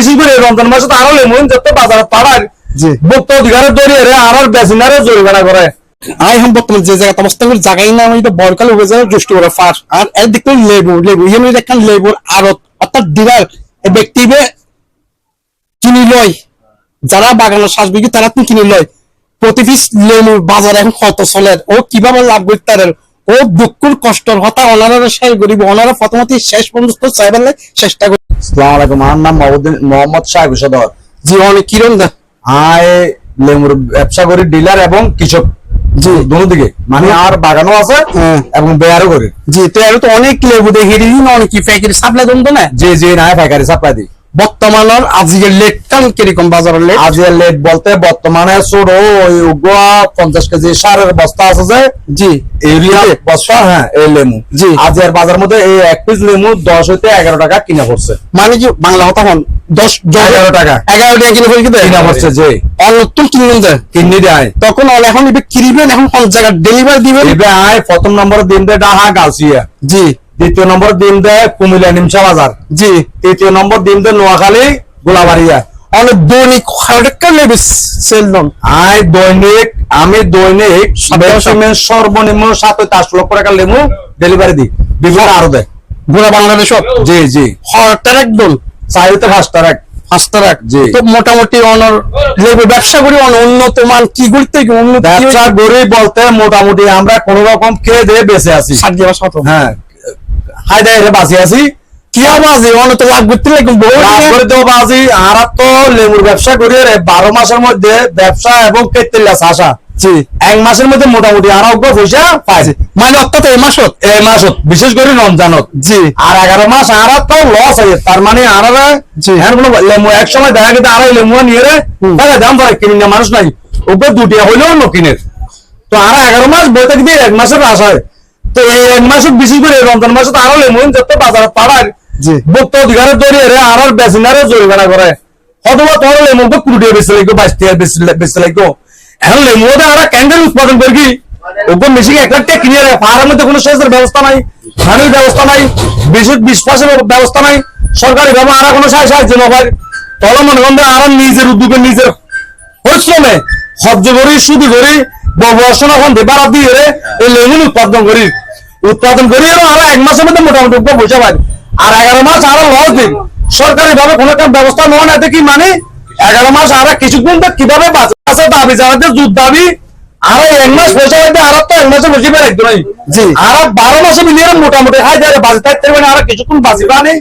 বিশেষ করে রমজান মাসে তো আরও লেমন যত বাজার পাড়ার ভোক্ত অধিকারের দরিয়ে রে আর বেসিনারে জরিমানা করে। আই এখন বর্তমানে যে জায়গাতে অবস্থান করি জায়গায় না তো বরকাল হয়ে যায় জ্যৈষ্ঠ করে ফার আর এর দেখতে লেবু লেবু। ইয়ে মানে দেখেন লেবুর আড়ত অর্থাৎ ডিলার এই ব্যক্তিবে কিনি লয়। যারা বাগানের শ্বাস বিক্রি তারা তুমি কিনে লয়। প্রতি পিস লেবুর বাজার এখন কত চলে? ও কীভাবে লাভ করতে পারে? ও দুঃখের কষ্টর হতা ওনারা করিব। ওনারা প্রথমত শেষ পর্যন্ত চাইবেন চেষ্টা করি। আসসালামু আলাইকুম আমার নাম মোহাম্মদ সাহেব সদর। জি অনেক কিরণ দা। আয় লেমুর ব্যবসা করি ডিলার এবং কৃষক। জি। দুনো দিকে। মানে আর বাগানও আছে হ্যাঁ। এবং বেয়ারও করি। জি তো তো অনেক লেবু দেখি দিন অনেক কি ফ্যাক্টরি সাপ্লাই দেন তো না? জি জি না পাইকারি সাপ্লাই দিই। বর্তমানের আজকের লেট কাম কীরকম বাজারের লেট আজ লেট বলতে বর্তমানে ছোট ওই উগুয়া পঞ্চাশ কেজি সারের বস্তা আছে যে। জি। এরিয়া বস্তা হ্যাঁ এই লেমু। জি। আজ বাজার মধ্যে এই এক পিস লেমু দশ হইতে এগারো টাকা কিনা পড়ছে। মানে কি বাংলা কথা হন দশ এগারো টাকা। এগারো টাকা কিনে ফেলে দেয় কিনা পড়ছে যে? অনতুন কিনে দেয়। তখন অল এখন কিনবেন এখন কোন জায়গায় ডেলিভারি দিবেন। আয় প্রথম নম্বর দিন দেয় ডাহা গাউসিয়া জি। দ্বিতীয় নম্বর দিন দেয় কুমিল্লা নিমসা বাজার। জি। তৃতীয় নম্বর দিন দেয় নোয়াখালী গোলাবাড়িয়া। অনেক দৈনিক সেল আয় দৈনিক আমি দৈনিক সর্বনিম্ন সাত হইতে আট লক্ষ টাকা লেমু ডেলিভারি দিই। বিভিন্ন আরও দেয়। গোড়া বাংলাদেশ জি জি। হরটার একদম চার হইতে পাঁচটা রাখ পাঁচটা জি। তো মোটামুটি অনর লেবু ব্যবসা করি অন উন্নত মান কি করতে কি উন্নত ব্যবসা গরিব বলতে মোটামুটি আমরা কোন রকম খেয়ে দিয়ে বেঁচে আছি। দিবা হ্যাঁ। হাই দেয় আছি। কি আওয়াজ অন তো লাভ করতে করে দেবো বাজি। আর তো লেবুর ব্যবসা করি রে বারো মাসের মধ্যে ব্যবসা এবং জি এক মাসের মধ্যে মোটামুটি আরোগ্য পয়সা পাইছে মানে অর্থাৎ এই মাসত? এই মাসত। বিশেষ করে রমজানত। জি আর এগারো মাস আর তো লস আছে তার মানে আর জি। হ্যাঁ লেমু এক সময় দেখা গেছে আর লেমু নিয়ে রে। তাহলে দাম পরে কিনে না মানুষ নাই। ওপর দুটিয়া হইলেও অন্য কিনের তো আর এগারো মাস বইতে কিন্তু এক মাসের আশায় তো এই এক মাসত বিশেষ করে রমজান মাসত আরও লেমু যত বাজার পাড়ার। ভোক্ত অধিকারের দরিয়ে রে আর বেসিনারে জরিমানা করে। অথবা তোর লেমু কুড়িয়ে বেশি লাগবে বাইশ টাকা বেশি লাগবে। এখন লেমু আর ক্যান্ডেল উৎপাদন করি ওকে মেশিন এক লাখ টাকা কিনে রাখে ফার্মের মধ্যে কোনো সেচের ব্যবস্থা নাই পানির ব্যবস্থা নাই বিশুদ্ধ বিশ্বাসের ব্যবস্থা নাই সরকারি ভাবে আর কোনো সাহায্য সাহায্য না হয় তাহলে মনে করেন আর নিজের উদ্যোগে নিজের পরিশ্রমে সহ্য করি শুধু করি গবেষণা এখন বাড়া দিয়ে রে এই লেমুন উৎপাদন করি। উৎপাদন করি আর এক মাসের মধ্যে মোটামুটি পয়সা পাই। আর এগারো মাস আরও লস দিন। সরকারি ভাবে কোনো একটা ব্যবস্থা নেওয়া না কি মানে এগারো মাস আর কিছুক্ষণ তো কীভাবে বাঁচা? দাবি জানাতে যুদ্ধ দাবি। আর এক মাস পয়সা পাইতে আর তো এক মাসে বসে বেড়ে একদম নাই জি। আর বারো মাসে মিলিয়ে মোটামুটি খাই যায় বাজে থাকতে পারে আর কিছুক্ষণ বাঁচি পানি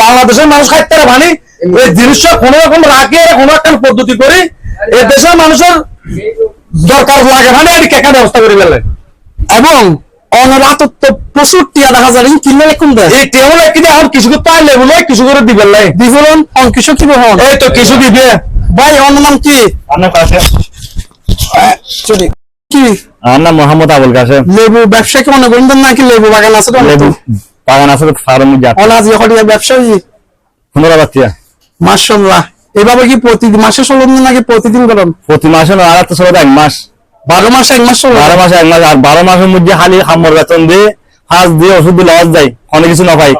বাংলাদেশের মানুষ খাইতে পারে পানি। এই জিনিসটা কোনো রকম রাখে কোনো একটা পদ্ধতি করি। এই দেশের মানুষের দরকার লাগে মানে আর কেকা ব্যবস্থা করে ফেলে এবং অনরাত তো প্রচুর টিয়া দেখা যায় কিনলে এখন দেয় এই একদিন এখন কিছু করতে পারলে বলে কিছু করে দিবেন লাই। বিফলন অঙ্কিশ কি হন এই তো কিছু দিবে। ভাই অন্য নাম কি? আমার কাছে চলি কি? আমার নাম মোহাম্মদ আবুল কাসেম লেবু ব্যবসা কি মনে করেন? নাকি লেবু বাগান আছে তো লেবু বাগান আছে ফার্ম অনাজ হলিয়া ব্যবসায়ী? পনেরো বাচ্চা মার্শাল্লাহ এভাবে কি প্রতিদিন মাসে ষোলো দিন নাকি প্রতিদিন করেন? প্রতি মাসে না আর ষোলো এক মাস। বারো মাসে এক মাস বারো মাসে এক মাস আর বারো মাসের মধ্যে খালি হাম্বর বেতন দিয়ে হাঁস দিয়ে ওষুধ দিয়ে লস দেয় অনেক কিছু না পাই